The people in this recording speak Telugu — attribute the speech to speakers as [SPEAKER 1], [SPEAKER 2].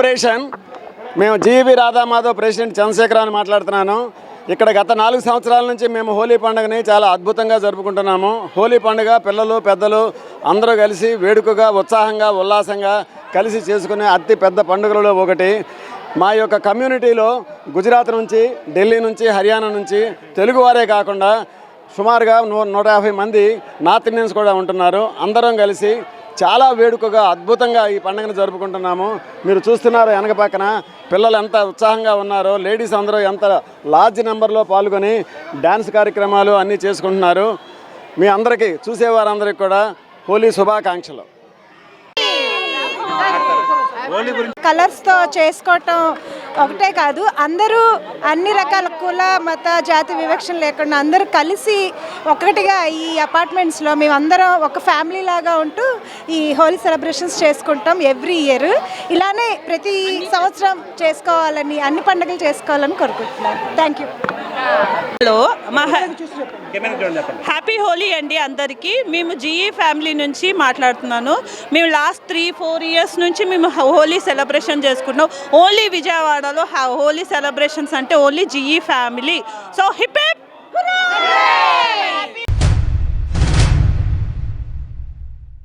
[SPEAKER 1] సెలబ్రేషన్. మేము జీవి రాధామాధవ్ ప్రెసిడెంట్ చంద్రశేఖర్ అని మాట్లాడుతున్నాను. ఇక్కడ గత నాలుగు సంవత్సరాల నుంచి మేము హోలీ పండుగని చాలా అద్భుతంగా జరుపుకుంటున్నాము. హోలీ పండుగ పిల్లలు పెద్దలు అందరూ కలిసి వేడుకగా ఉత్సాహంగా ఉల్లాసంగా కలిసి చేసుకునే అతి పెద్ద పండుగలలో ఒకటి. మా యొక్క కమ్యూనిటీలో గుజరాత్ నుంచి ఢిల్లీ నుంచి హర్యానా నుంచి తెలుగువారే కాకుండా సుమారుగా నూ నూట యాభై మంది నార్త్ ఇండియన్స్ కూడా ఉంటున్నారు. అందరం కలిసి చాలా వేడుకగా అద్భుతంగా ఈ పండుగను జరుపుకుంటున్నాము. మీరు చూస్తున్నారు వెనక పక్కన పిల్లలు ఎంత ఉత్సాహంగా ఉన్నారో లేడీస్ అందరూ ఎంత లార్జ్ నెంబర్లో పాల్గొని డ్యాన్స్ కార్యక్రమాలు అన్నీ చేసుకుంటున్నారు. మీ అందరికీ చూసేవారందరికీ కూడా హోలీ శుభాకాంక్షలు.
[SPEAKER 2] కలర్స్తో చేసుకోవటం ఒకటే కాదు అందరూ అన్ని రకాల కుల మత జాతి వివక్షణ లేకుండా అందరూ కలిసి ఒకటిగా ఈ అపార్ట్మెంట్స్లో మేమందరం ఒక ఫ్యామిలీ లాగా ఉంటూ ఈ హోలీ సెలబ్రేషన్స్ చేసుకుంటాం ఎవ్రీ ఇయర్. ఇలానే ప్రతి సంవత్సరం చేసుకోవాలని అన్ని పండుగలు చేసుకోవాలని కోరుకుంటున్నాను థ్యాంక్ యూ
[SPEAKER 3] హలో మా హ్యాపీ హోలీ అండి అందరికీ. మేము జిఈ ఫ్యామిలీ నుంచి మాట్లాడుతున్నాను. మేము లాస్ట్ త్రీ ఫోర్ ఇయర్స్ నుంచి మేము హోలీ సెలబ్రేషన్ చేసుకుంటున్నాం. ఓన్లీ విజయవాడలో హోలీ సెలబ్రేషన్స్ అంటే ఓన్లీ జిఈ ఫ్యామిలీ. So hip hip